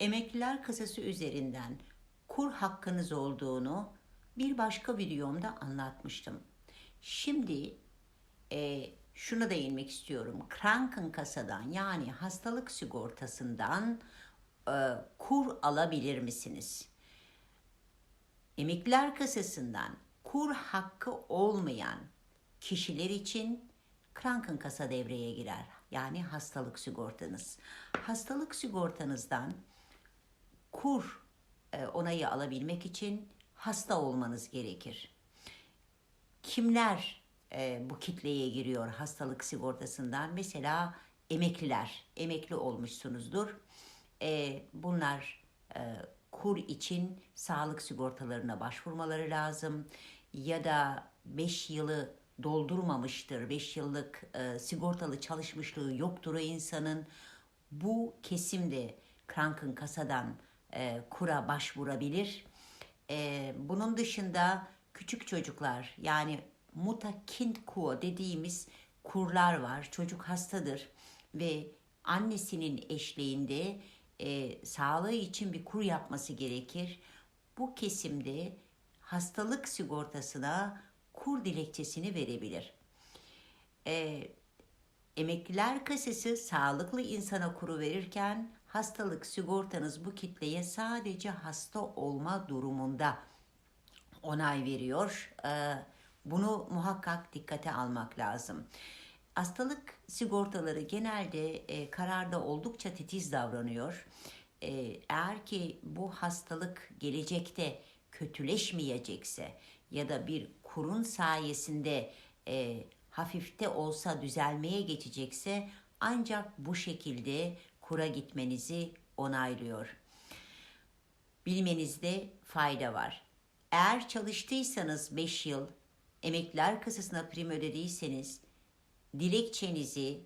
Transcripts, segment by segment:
emekliler kasası üzerinden kur hakkınız olduğunu bir başka videomda anlatmıştım. Şimdi e, şuna değinmek istiyorum. Kranken kasadan yani hastalık sigortasından e, kur alabilir misiniz? Emekliler kasasından kur hakkı olmayan kişiler için Kranken kasa devreye girer. Yani hastalık sigortanız. Hastalık sigortanızdan kur e, onayı alabilmek için hasta olmanız gerekir. Kimler e, bu kitleye giriyor hastalık sigortasından? Mesela emekliler, emekli olmuşsunuzdur. E, bunlar kur için sağlık sigortalarına başvurmaları lazım. Ya da 5 yılı doldurmamıştır, 5 yıllık e, sigortalı çalışmışlığı yoktur o insanın. Bu kesimde Kranken kasadan e, kura başvurabilir. E, bunun dışında küçük çocuklar yani Mutakind Kur dediğimiz kurlar var. Çocuk hastadır ve annesinin eşliğinde e, sağlığı için bir kur yapması gerekir. Bu kesimde hastalık sigortasına kur dilekçesini verebilir. Emekliler kasası sağlıklı insana kuru verirken hastalık sigortanız bu kitleye sadece hasta olma durumunda onay veriyor. E, bunu muhakkak dikkate almak lazım. Hastalık sigortaları genelde e, kararda oldukça titiz davranıyor. E, eğer ki bu hastalık gelecekte kötüleşmeyecekse ya da bir kurun sayesinde e, hafifte olsa düzelmeye geçecekse ancak bu şekilde kura gitmenizi onaylıyor. Bilmenizde fayda var. Eğer çalıştıysanız 5 yıl emekliler kasasına prim ödediyseniz dilekçenizi,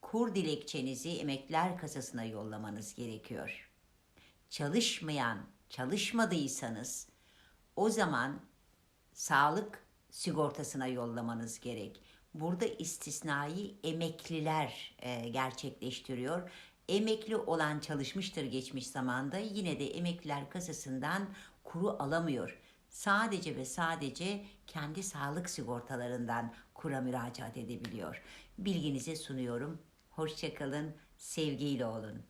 kur dilekçenizi emekliler kasasına yollamanız gerekiyor. Çalışmayan, çalışmadıysanız o zaman sağlık sigortasına yollamanız gerek. Burada istisnai emekliler e, gerçekleştiriyor. Emekli olan çalışmıştır geçmiş zamanda yine de emekliler kasasından kuru alamıyor. Sadece ve sadece kendi sağlık sigortalarından kura müracaat edebiliyor. Bilginize sunuyorum. Hoşçakalın, sevgiyle olun.